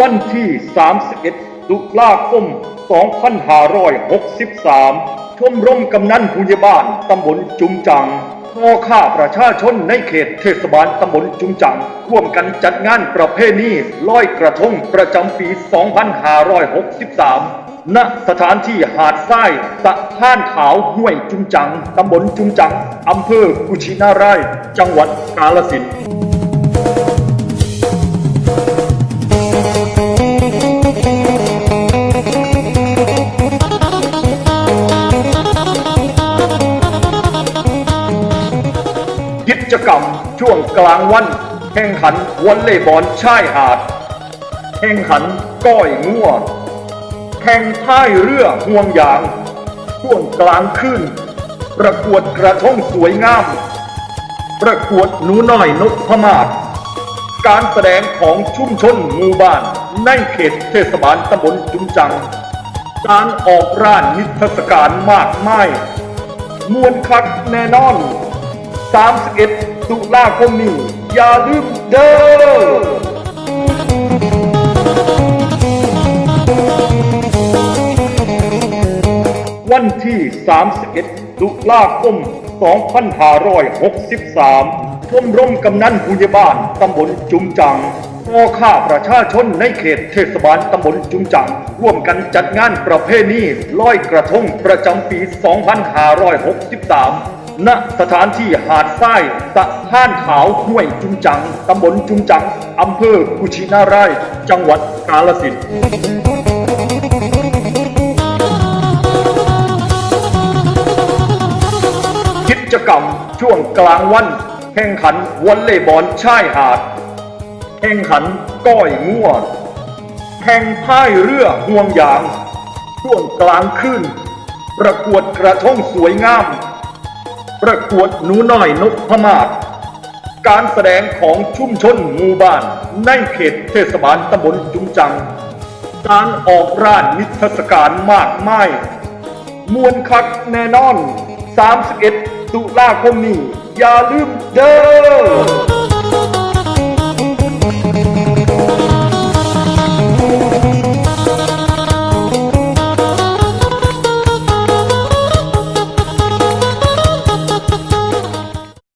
วันที่ 31 ตุลาคม 2563 ชมรมกำนันผู้ใหญ่บ้านตำบลจุมจังพอข้าประชาชนในเขตเทศบาลตำบลจุมจัง ร่วมกันจัดงานประเพณีลอยกระทงประจำปี 2563 ณสถานที่หาดทรายสะพานขาวห้วยจุมจัง ตำบลจุมจัง อำเภอกุชินาราย จังหวัดกาฬสินธุ์กิจกรรมช่วงกลางวัน แข่งขันวอลเลย์บอลชายหาด แข่งขันก้อยงัว แข่งพายเรือห่วงยางช่วงกลางคืนประกวดกระทงสวยงาม ประกวดหนูน้อยนกพมาศการแสดงของชุมชนหมู่บ้านในเขตเทศบาลตำบลจุมจัง การออกร้านนิทรรศการมากมาย มวลคักแน่นอน 31 ตุลาคมนี้อย่าลืมเด้อ วันที่ 31ตุลาคม 2563 ชมรมกำนันผู้ใหญ่บ้านตำบลจุมจังพอข้าประชาชนในเขตเทศบาลตำบลจุมจัง ร่วมกันจัดงานประเพณีลอยกระทงประจำปี 2563ณสถานที่หาดทรายสะพานขาวห้วยจุมจัง ตำบลจุมจัง อำเภอกุชินาราย จังหวัดกาฬสินธุ์ จกรรมช่วงกลางวัน แข่งขันวอลเลย์บอลชายหาด แข่งขันก้อยงัวแข่งพายเรือห่วงยาง ช่วงกลางคืนประกวดกระทงสวยงาม ประกวดหนูน้อยนกพมาศการแสดงของชุมชนหมู่บ้าน ในเขตเทศบาลตำบลจุมจัง การออกร้านนิทรรศการมากมาย มวลคักแน่นอน 31 ตุลาคมนี้อย่าลืมเด้อ